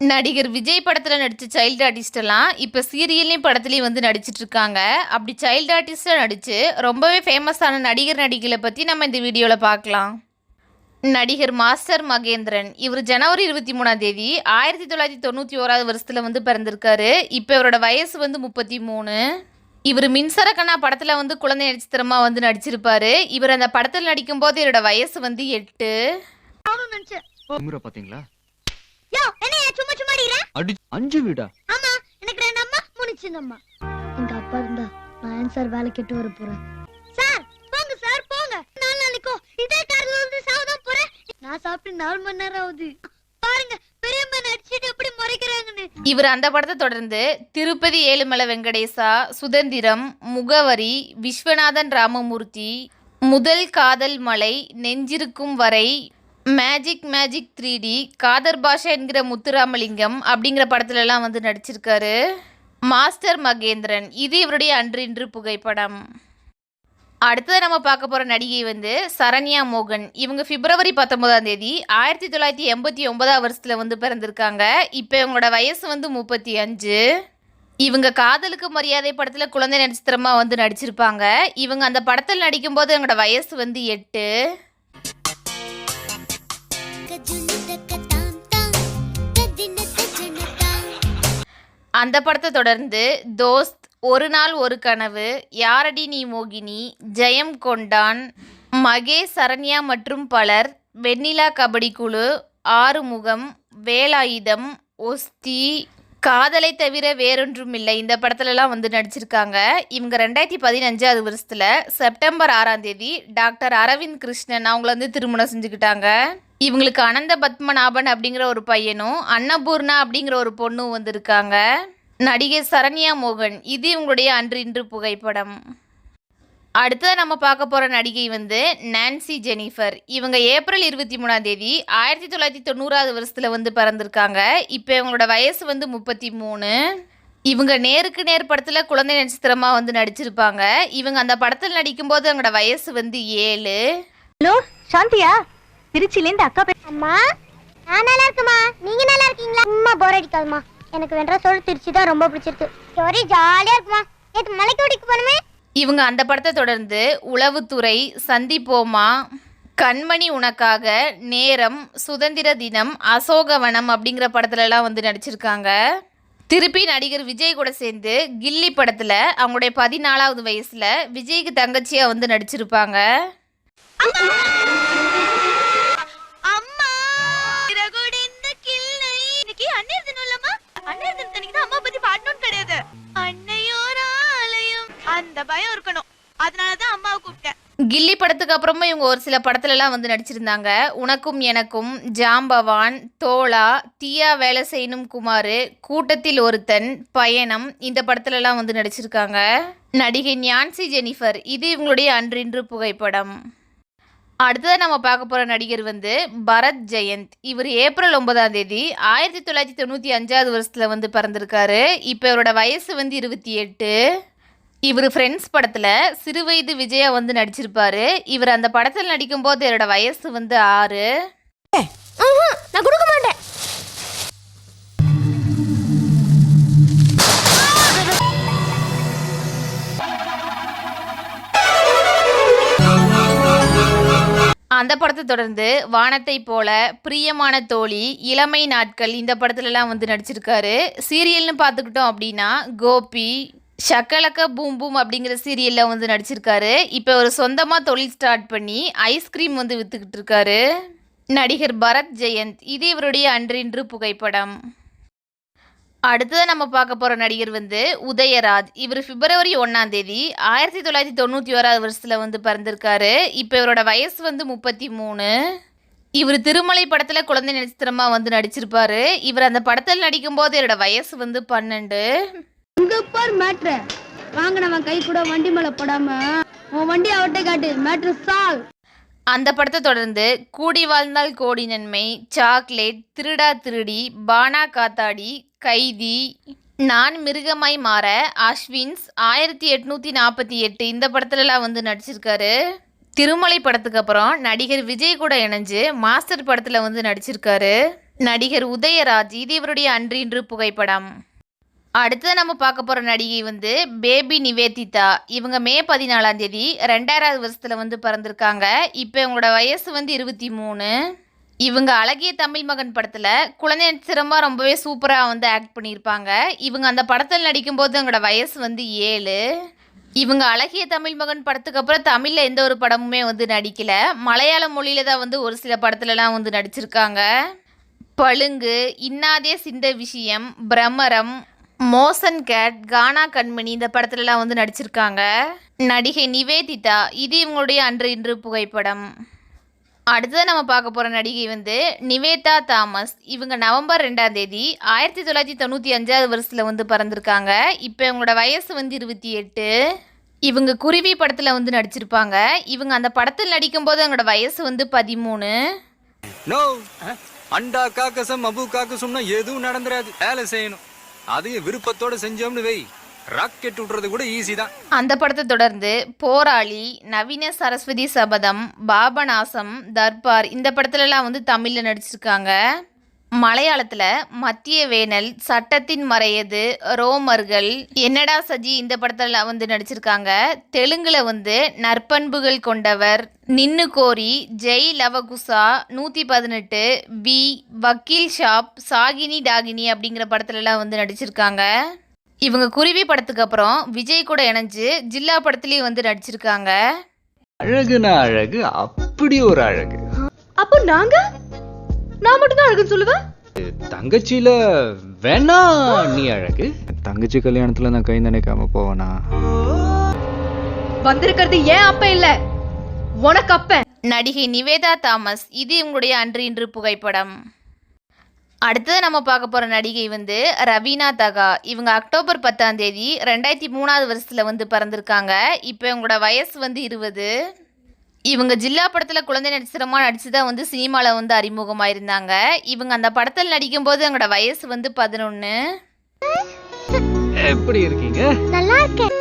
நடிகர் விஜய் படத்தில் நடித்த சைல்டு ஆர்டிஸ்ட் எல்லாம் இப்போ சீரியல்லையும் படத்துலையும் வந்து நடிச்சிட்டு இருக்காங்க. அப்படி சைல்டு ஆர்டிஸ்டாக நடித்து ரொம்பவே ஃபேமஸான நடிகர் நடிகளை பற்றி நம்ம இந்த வீடியோவில் பார்க்கலாம். நடிகர் மாஸ்டர் மகேந்திரன். இவர் ஜனவரி இருபத்தி மூணாம் தேதி ஆயிரத்தி தொள்ளாயிரத்தி தொண்ணூற்றி ஓராவது வருஷத்தில் வந்து பிறந்திருக்காரு. இப்போ இவரோட வயசு வந்து முப்பத்தி மூணு. இவர் மின்சார கண்ணா படத்தில் வந்து குழந்தை நட்சத்திரமாக வந்து நடிச்சிருப்பாரு. இவர் அந்த படத்தில் நடிக்கும்போது இவரோட வயசு வந்து எட்டு. திமிர பாத்தீங்களா? யோ என்ன சும்மா சும்மா அடிக்கிறேன் அடி அஞ்சு வீடா? ஆமா எனக்கு ரெண்டு அம்மா மூணு சின்ன அம்மா எங்க அப்பா இருந்தா நான் சார் வேலை கெட்டு வர போறேன். சார் போங்க சார் போங்க. நாலு நாளைக்கோ இதே கார்ல வந்து சாவதான் போறேன். நான் சாப்பிட்டு நாலு மணி நேரம் ஆகுது. பாருங்க பெரியம்மா நடிச்சிட்டு எப்படி முறைக்கிறாங்கன்னு. இவர் அந்த படத்தை தொடர்ந்து திருப்பதி ஏழுமலை வெங்கடேசா சுதந்திரம் முகவரி விஸ்வநாதன் ராமமூர்த்தி முதல் காதல் மலை நெஞ்சிருக்கும் வரை magic magic three D Kader Basha என்கிற முத்துராமலிங்கம் அப்படிங்கிற படத்துலலாம் வந்து நடிச்சிருக்காரு. மாஸ்டர் மகேந்திரன் இது இவருடைய அன்றின்று புகைப்படம். அடுத்தது நம்ம பார்க்க போகிற நடிகை வந்து சரண்யா மோகன். இவங்க பிப்ரவரி பத்தொன்பதாம் தேதி ஆயிரத்தி தொள்ளாயிரத்தி எண்பத்தி ஒன்பதாம் வருஷத்தில் வந்து பிறந்திருக்காங்க. இப்போ இவங்களோட வயசு வந்து முப்பத்தி அஞ்சு. இவங்க காதலுக்கு மரியாதை படத்தில் குழந்தை நட்சத்திரமாக வந்து நடிச்சிருப்பாங்க. இவங்க அந்த படத்தில் நடிக்கும்போது இவங்களோட வயசு வந்து எட்டு. அந்த படத்தை தொடர்ந்து தோஸ்த் ஒரு நாள் ஒரு கனவு யாரடி நீ மோகினி ஜெயம் கொண்டான் மகேஷ் சரண்யா மற்றும் பலர் வெண்ணிலா கபடி குழு ஆறுமுகம் வேலாயுதம் ஒஸ்தி காதலை தவிர வேறொன்றும் இல்லை இந்த படத்துலலாம் வந்து நடிச்சிருக்காங்க. இவங்க ரெண்டாயிரத்தி பதினஞ்சாவது வருஷத்தில் செப்டம்பர் ஆறாம் தேதி டாக்டர் அரவிந்த் கிருஷ்ணன் அவங்கள வந்து திருமணம் செஞ்சுக்கிட்டாங்க. இவங்களுக்கு அனந்த பத்மநாபன் அப்படிங்கிற ஒரு பையனும் அன்னபூர்ணா அப்படிங்கிற ஒரு பொண்ணும் வந்திருக்காங்க. நடிகை சரண்யா மோகன் இது இவங்களுடைய அன்று இன்று புகைப்படம். அடுத்தது நம்ம பார்க்க போகிற நடிகை வந்து நான்சி ஜெனிஃபர். இவங்க ஏப்ரல் இருபத்தி மூணாம் தேதி ஆயிரத்தி தொள்ளாயிரத்தி தொண்ணூறாவது வருஷத்தில் வந்து பிறந்திருக்காங்க. இப்போ இவங்களோட வயசு வந்து முப்பத்தி மூணு. இவங்க நேருக்கு நேர் படத்தில் குழந்தை நட்சத்திரமாக வந்து நடிச்சிருப்பாங்க. இவங்க அந்த படத்தில் நடிக்கும்போது அவங்களோட வயசு வந்து ஏழு. ஹலோ சாந்தியா? திருச்சில இருந்து அக்கா அம்மா நான் நல்லா இருக்குமா நீங்க நல்லா இருக்கீங்களா? அம்மா போர் அடிக்காதுமா எனக்கு வென்றா சொல்ல திருச்சி தான் ரொம்ப பிடிச்சிருக்கு. ஒரே ஜாலியா இருக்குமா நேத்து மலைக்கு ஓடிக்கு போனமே. இவங்க அந்த படத்தை தொடர்ந்து உளவுத்துறை சந்திப்போமா கண்மணி உனக்காக நேரம் சுதந்திர தினம் அசோகவனம் அப்படிங்கிற படத்துலலாம் வந்து நடிச்சிருக்காங்க. திருப்பி நடிகர் விஜய் கூட சேர்ந்து கில்லி படத்தில் அவங்களுடைய பதினாலாவது வயசில் விஜய்க்கு தங்கச்சியாக வந்து நடிச்சிருப்பாங்க. பயம் இருக்கணும். அதனாலதான் அம்மாவை கூப்பிட்டேன். கில்லி படத்துக்கு அப்புறமா இவங்க ஒரு சில படத்துலலாம் வந்து நடிச்சிருந்தாங்க. உனக்கும் எனக்கும் ஜாம்பவான் தோளா தீயா வேலை செய்யணும் குமார் கூட்டத்தில் ஒருத்தன் பயணம் இந்த படத்துலலாம் வந்து நடிச்சிருக்காங்க. நடிகை ஞான்சி ஜெனிஃபர் இது இவங்களுடைய அன்றின்று புகைப்படம். அடுத்ததாக நம்ம பார்க்க போகிற நடிகர் வந்து பரத் ஜெயந்த். இவர் ஏப்ரல் ஒன்பதாம் தேதி ஆயிரத்தி தொள்ளாயிரத்தி தொண்ணூற்றி அஞ்சாவது வருஷத்தில் வந்து பிறந்திருக்காரு. இப்போ இவரோட வயசு வந்து இருபத்தி எட்டு. இவர் ஃப்ரெண்ட்ஸ் படத்தில் சிறுவயது விஜயா வந்து நடிச்சிருப்பாரு. இவர் அந்த படத்தில் நடிக்கும்போது இவரோட வயசு வந்து ஆறு. நான் கொடுக்க மாட்டேன். அந்த படத்தை தொடர்ந்து வானத்தை போல பிரியமான தோழி இளமை நாட்கள் இந்த படத்துலலாம் வந்து நடிச்சிருக்காரு. சீரியல்னு பார்த்துக்கிட்டோம் அப்படின்னா கோபி ஷக்கலக்க பூம் பூம் அப்படிங்கிற சீரியலில் வந்து நடிச்சிருக்காரு. இப்போ ஒரு சொந்தமாக தொழில் ஸ்டார்ட் பண்ணி ஐஸ்கிரீம் வந்து விற்றுக்கிட்டு இருக்காரு. நடிகர் பரத் ஜெயந்த். இது இவருடைய அன்றின்று புகைப்படம். அடுத்ததாக நம்ம பார்க்க போகிற நடிகர் வந்து உதயராஜ். இவர் பிப்ரவரி ஒன்றாம் தேதி ஆயிரத்தி தொள்ளாயிரத்தி தொண்ணூற்றி ஓராது வருஷத்தில் வந்து பிறந்திருக்காரு. இப்போ இவரோட வயசு வந்து முப்பத்தி மூணு. இவர் திருமலை படத்தில் குழந்தை நட்சத்திரமாக வந்து நடிச்சிருப்பார். இவர் அந்த படத்தில் நடிக்கும்போது இவரோட வயசு வந்து பன்னெண்டு. இங்க பார் மேட்ரு. வாங்கினவன் கை கூட வண்டி மேல போடாம உன் வண்டி அவட்டை காட்டு மேட்ரு சால். அந்த படத்தை தொடர்ந்து கூடி வாழ்ந்தால் கோடி நன்மை சாக்லேட் திருடா திருடி பானா காத்தாடி கைதி. நான் மிருகமாய் மாற அஸ்வின்ஸ் ஆயிரத்தி எட்நூற்றி நாற்பத்தி எட்டு இந்த படத்துலலாம் வந்து நடிச்சிருக்காரு. திருமலை படத்துக்கு அப்புறம் நடிகர் விஜய் கூட இணைஞ்சு மாஸ்டர் படத்தில் வந்து நடிச்சிருக்காரு. நடிகர் உதயராஜ் இது இவருடைய அன்றின்று புகைப்படம். அடுத்தது நம்ம பார்க்க போகிற நடிகை வந்து பேபி நிவேதிதா. இவங்க மே பதினாலாம் தேதி ரெண்டாயிராவது வருஷத்தில் வந்து பிறந்திருக்காங்க. இப்போ இவங்களோட வயசு வந்து இருபத்தி மூணு. இவங்க அழகிய தமிழ் மகன் படத்தில் குழந்தை நட்சத்திரமாக ரொம்பவே சூப்பராக வந்து ஆக்ட் பண்ணியிருப்பாங்க. இவங்க அந்த படத்தில் நடிக்கும்போது அவங்களோட வயசு வந்து ஏழு. இவங்க அழகிய தமிழ் மகன் படத்துக்கு அப்புறம் தமிழில் எந்த ஒரு படமுமே வந்து நடிக்கலை. மலையாள மொழியில் தான் வந்து ஒரு சில படத்துலலாம் வந்து நடிச்சிருக்காங்க. பளுங்கு இன்னாதே சிந்த விஷயம் பிரமரம் மோசன் கேட் கானா கண்மணி இந்த படத்துலலாம் வந்து நடிச்சிருக்காங்க. நடிகை நிவேதிதா இது இவங்களுடைய அன்று இன்று புகைப்படம். அடுத்தது நம்ம பார்க்க போகிற நடிகை வந்து நிவேதா தாமஸ். இவங்க நவம்பர் ரெண்டாம் தேதி ஆயிரத்தி தொள்ளாயிரத்தி தொண்ணூற்றி அஞ்சாவது வருஷத்தில் வந்து பிறந்திருக்காங்க. இப்போ இவங்களோட வயசு வந்து இருபத்தி எட்டு. இவங்க குருவி படத்தில் வந்து நடிச்சிருப்பாங்க. இவங்க அந்த படத்தில் நடிக்கும்போது அவங்களோட வயசு வந்து பதிமூணு. அண்டா காக்கசம் அபு காக்கசம்னா எதுவும் நடந்துராது. வேலை செய்யணும். அதையும் விருப்பத்தோட செஞ்சோம்னு வை. ராக்கெட் விட்றது கூட ஈஸி தான். அந்த படத்தை தொடர்ந்து போராளி நவீன சரஸ்வதி சபதம் பாபநாசம் தர்பார் இந்த படத்துலலாம் வந்து தமிழில் நடிச்சிருக்காங்க. மலையாளத்தில் மத்திய வேனல் சட்டத்தின் மறையது ரோமர்கள். என்னடா சஜி இந்த படத்துல வந்து நடிச்சிருக்காங்க? தெலுங்குல வந்து நற்பண்புகள் கொண்டவர் நின்னு கோரி ஜெய் லவகுசா நூற்றி பதினெட்டு வி வக்கீல் ஷாப் சாகினி டாகினி அப்படிங்கிற படத்துலலாம் வந்து நடிச்சிருக்காங்க. இவங்க குருவி படத்துக்கு அப்புறம் விஜய் கூட இணைஞ்சு ஜில்லா படத்துலேயும் வந்து நடிச்சிருக்காங்க. அழகுனா அழகு அப்படி ஒரு அழகு. அப்போ நாங்க நான் மட்டும் தான் அழகுன்னு சொல்லுவேன்? தங்கச்சியில வேணா நீ அழகு. தங்கச்சி கல்யாணத்துல நான் கை நினைக்காம போவனா? வந்திருக்கிறது ஏன் அப்ப இல்ல? உனக்கு அப்ப. நடிகை நிவேதா தாமஸ் இது இவங்களுடைய அன்று இன்று புகைப்படம். அடுத்தது நம்ம பார்க்க போகிற நடிகை வந்து ரவீனா தகா. இவங்க அக்டோபர் பத்தாம் தேதி ரெண்டாயிரத்தி மூணாவது வருஷத்தில் வந்து பிறந்திருக்காங்க. இப்போ இவங்களோட வயசு வந்து இருபது. இவங்க ஜில்லா படத்தில் குழந்தை நட்சத்திரமாக நடிச்சு தான் வந்து சினிமாவில் வந்து அறிமுகமாக இருந்தாங்க இவங்க அந்த படத்தில் நடிக்கும்போது அவங்களோட வயசு வந்து பதினொன்று எப்படி இருக்கீங்க? நல்லா இருக்கேன்.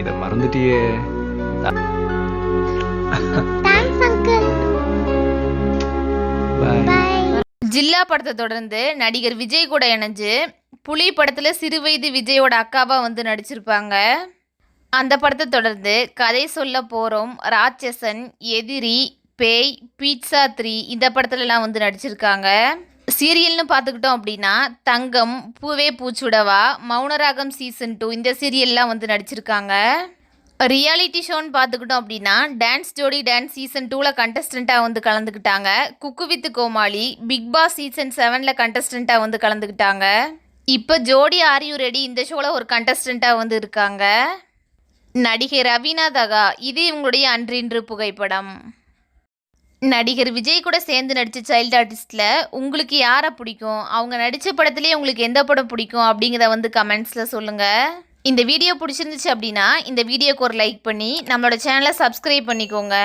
இத மறந்துட்டியே. ஜில்லா படத்தை தொடர்ந்து நடிகர் விஜய் கூட இணைஞ்சு புலி படத்தில் சிறுவயது விஜயோட அக்காவாக வந்து நடிச்சிருப்பாங்க. அந்த படத்தை தொடர்ந்து கதை சொல்ல போகிறோம் ராட்சசன் எதிரி பேய் பீட்சா த்ரீ இந்த படத்துலலாம் வந்து நடிச்சிருக்காங்க. சீரியல்னு பார்த்துக்கிட்டோம் அப்படின்னா தங்கம் பூவே பூச்சுடவா மௌனராகம் சீசன் டூ இந்த சீரியல்லாம் வந்து நடிச்சிருக்காங்க. ரியாலிட்டி ஷோன்னு பார்த்துக்கிட்டோம் அப்படின்னா டான்ஸ் ஜோடி டான்ஸ் சீசன் டூவில் கண்டஸ்டண்ட்டாக வந்து கலந்துக்கிட்டாங்க. Cook with Comali Bigg Boss season செவனில் கண்டஸ்டண்ட்டாக வந்து கலந்துக்கிட்டாங்க. இப்போ ஜோடி ஆர் யூ ரெடி இந்த ஷோவில் ஒரு கண்டஸ்டண்ட்டாக வந்து இருக்காங்க. நடிகை ரவீனா தகா இது இவங்களுடைய அன்றின்று புகைப்படம். நடிகர் விஜய் கூட சேர்ந்து நடித்த சைல்டு ஆர்டிஸ்டில் உங்களுக்கு யாரை பிடிக்கும்? அவங்க நடித்த படத்துலேயே உங்களுக்கு எந்த படம் பிடிக்கும்? அப்படிங்கிறத வந்து கமெண்ட்ஸில் சொல்லுங்கள் இந்த வீடியோ பிடிச்சிருந்துச்சு அப்படின்னா இந்த வீடியோக்கு ஒரு லைக் பண்ணி நம்மளோட சேனலை சப்ஸ்கிரைப் பண்ணிக்கோங்க.